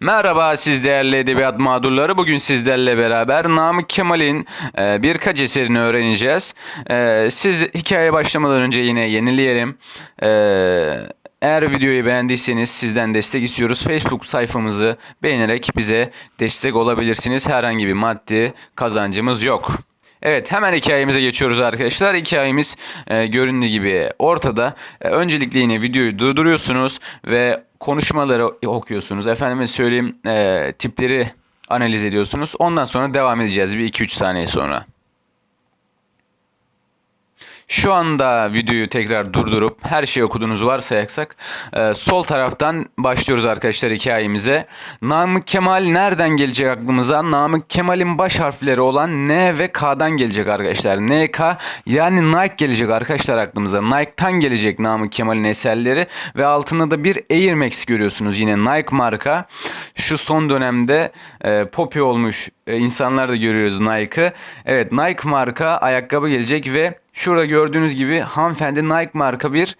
Merhaba siz değerli edebiyat mağdurları. Bugün sizlerle beraber Namık Kemal'in e, birkaç eserini öğreneceğiz. E, siz hikayeye başlamadan önce yine yenileyelim. E, eğer videoyu beğendiyseniz sizden destek istiyoruz. Facebook sayfamızı beğenerek bize destek olabilirsiniz. Herhangi bir maddi kazancımız yok. Evet hemen hikayemize geçiyoruz arkadaşlar. Hikayemiz e, göründüğü gibi ortada. E, öncelikle yine videoyu durduruyorsunuz ve konuşmaları okuyorsunuz. Efendime söyleyeyim e, tipleri analiz ediyorsunuz. Ondan sonra devam edeceğiz bir 2-3 saniye sonra. Şu anda videoyu tekrar durdurup her şeyi okuduğunuzu varsayarsak e, sol taraftan başlıyoruz arkadaşlar hikayemize. Namık Kemal nereden gelecek aklımıza? Namık Kemal'in baş harfleri olan N ve K'dan gelecek arkadaşlar. NK yani Nike gelecek arkadaşlar aklımıza. Nike'tan gelecek Namık Kemal'in eserleri ve altında da bir Air Max görüyorsunuz yine Nike marka. Şu son dönemde e, popi olmuş e, insanlar da görüyoruz Nike'ı. Evet Nike marka ayakkabı gelecek ve Şurada gördüğünüz gibi hanımefendi Nike marka bir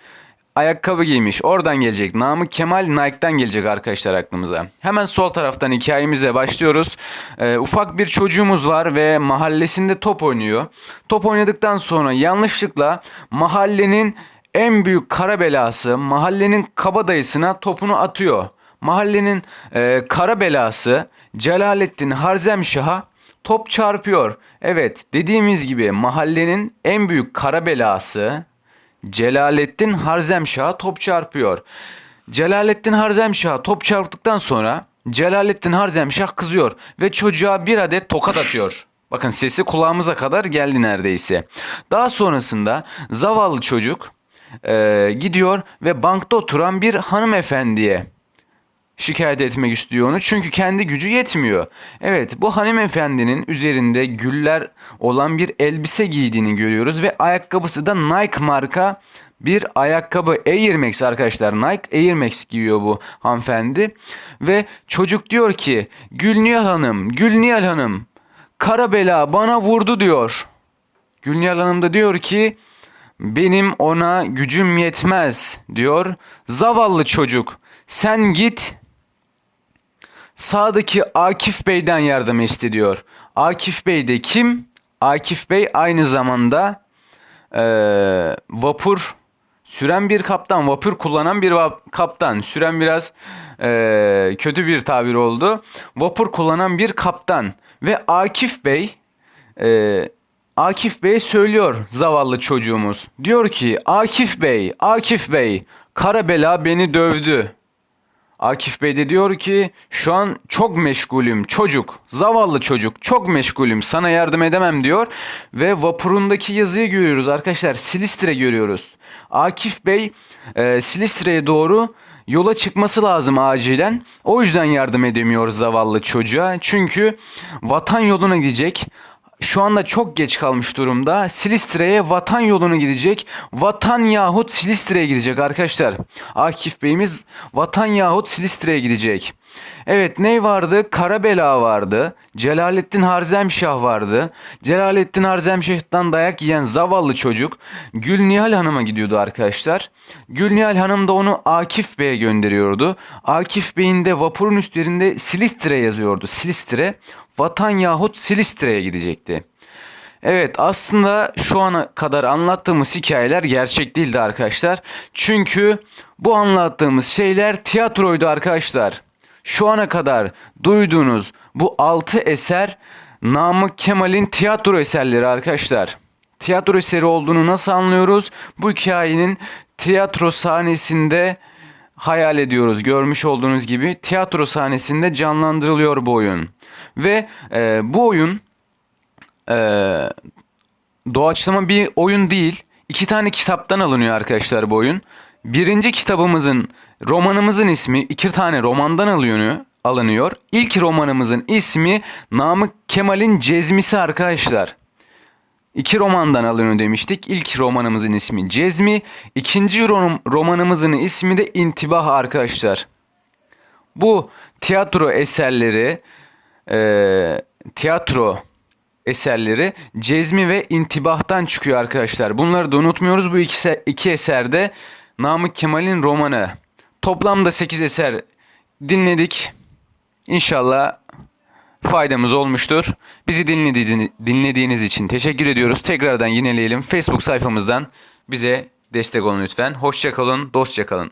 ayakkabı giymiş. Oradan gelecek. Namık Kemal Nike'dan gelecek arkadaşlar aklımıza. Hemen sol taraftan hikayemize başlıyoruz. Ee, ufak bir çocuğumuz var ve mahallesinde top oynuyor. Top oynadıktan sonra yanlışlıkla mahallenin en büyük kara belası mahallenin kabadayısına topunu atıyor. Mahallenin e, kara belası Celalettin Harzemşah'a top çarpıyor. Evet dediğimiz gibi mahallenin en büyük kara belası Celalettin Harzemşah'a top çarpıyor. Celalettin Harzemşah top çarptıktan sonra Celalettin Harzemşah kızıyor ve çocuğa bir adet tokat atıyor. Bakın sesi kulağımıza kadar geldi neredeyse. Daha sonrasında zavallı çocuk e, gidiyor ve bankta oturan bir hanımefendiye şikayet etmek istiyor onu. Çünkü kendi gücü yetmiyor. Evet bu hanımefendinin üzerinde güller olan bir elbise giydiğini görüyoruz ve ayakkabısı da Nike marka bir ayakkabı Air Max arkadaşlar. Nike Air Max giyiyor bu hanımefendi. Ve çocuk diyor ki Gülnihal Hanım, Gülnihal Hanım kara bela bana vurdu diyor. Gülnihal Hanım da diyor ki benim ona gücüm yetmez diyor. Zavallı çocuk sen git sağdaki Akif Bey'den yardım istediyor. Akif Bey de kim? Akif Bey aynı zamanda e, vapur süren bir kaptan, vapur kullanan bir vap- kaptan. Süren biraz e, kötü bir tabir oldu. Vapur kullanan bir kaptan ve Akif Bey e, Akif Bey söylüyor zavallı çocuğumuz. Diyor ki Akif Bey, Akif Bey, kara bela beni dövdü. Akif Bey de diyor ki şu an çok meşgulüm çocuk zavallı çocuk çok meşgulüm sana yardım edemem diyor. Ve vapurundaki yazıyı görüyoruz arkadaşlar Silistre görüyoruz. Akif Bey e, Silistre'ye doğru yola çıkması lazım acilen. O yüzden yardım edemiyor zavallı çocuğa. Çünkü vatan yoluna gidecek şu anda çok geç kalmış durumda. Silistre'ye vatan yolunu gidecek. Vatan yahut Silistre'ye gidecek arkadaşlar. Akif Bey'imiz vatan yahut Silistre'ye gidecek. Evet ne vardı? Karabela vardı. Celalettin Harzemşah vardı. Celalettin Harzemşah'tan dayak yiyen zavallı çocuk Gülnihal Hanım'a gidiyordu arkadaşlar. Gülnihal Hanım da onu Akif Bey'e gönderiyordu. Akif Bey'in de vapurun üstlerinde Silistre yazıyordu. Silistre vatan yahut Silistre'ye gidecekti. Evet aslında şu ana kadar anlattığımız hikayeler gerçek değildi arkadaşlar. Çünkü bu anlattığımız şeyler tiyatroydu arkadaşlar. Şu ana kadar duyduğunuz bu 6 eser Namık Kemal'in tiyatro eserleri arkadaşlar. Tiyatro eseri olduğunu nasıl anlıyoruz? Bu hikayenin tiyatro sahnesinde hayal ediyoruz. Görmüş olduğunuz gibi tiyatro sahnesinde canlandırılıyor bu oyun. Ve e, bu oyun e, doğaçlama bir oyun değil. İki tane kitaptan alınıyor arkadaşlar bu oyun. Birinci kitabımızın, romanımızın ismi iki tane romandan alınıyor. alınıyor. İlk romanımızın ismi Namık Kemal'in Cezmisi arkadaşlar. İki romandan alınıyor demiştik. İlk romanımızın ismi Cezmi. ikinci rom- romanımızın ismi de İntibah arkadaşlar. Bu tiyatro eserleri, e, tiyatro eserleri Cezmi ve İntibah'tan çıkıyor arkadaşlar. Bunları da unutmuyoruz. Bu iki, iki eserde Namık Kemal'in romanı. Toplamda 8 eser dinledik. İnşallah faydamız olmuştur. Bizi dinlediğiniz, için teşekkür ediyoruz. Tekrardan yineleyelim. Facebook sayfamızdan bize destek olun lütfen. Hoşça kalın, dostça kalın.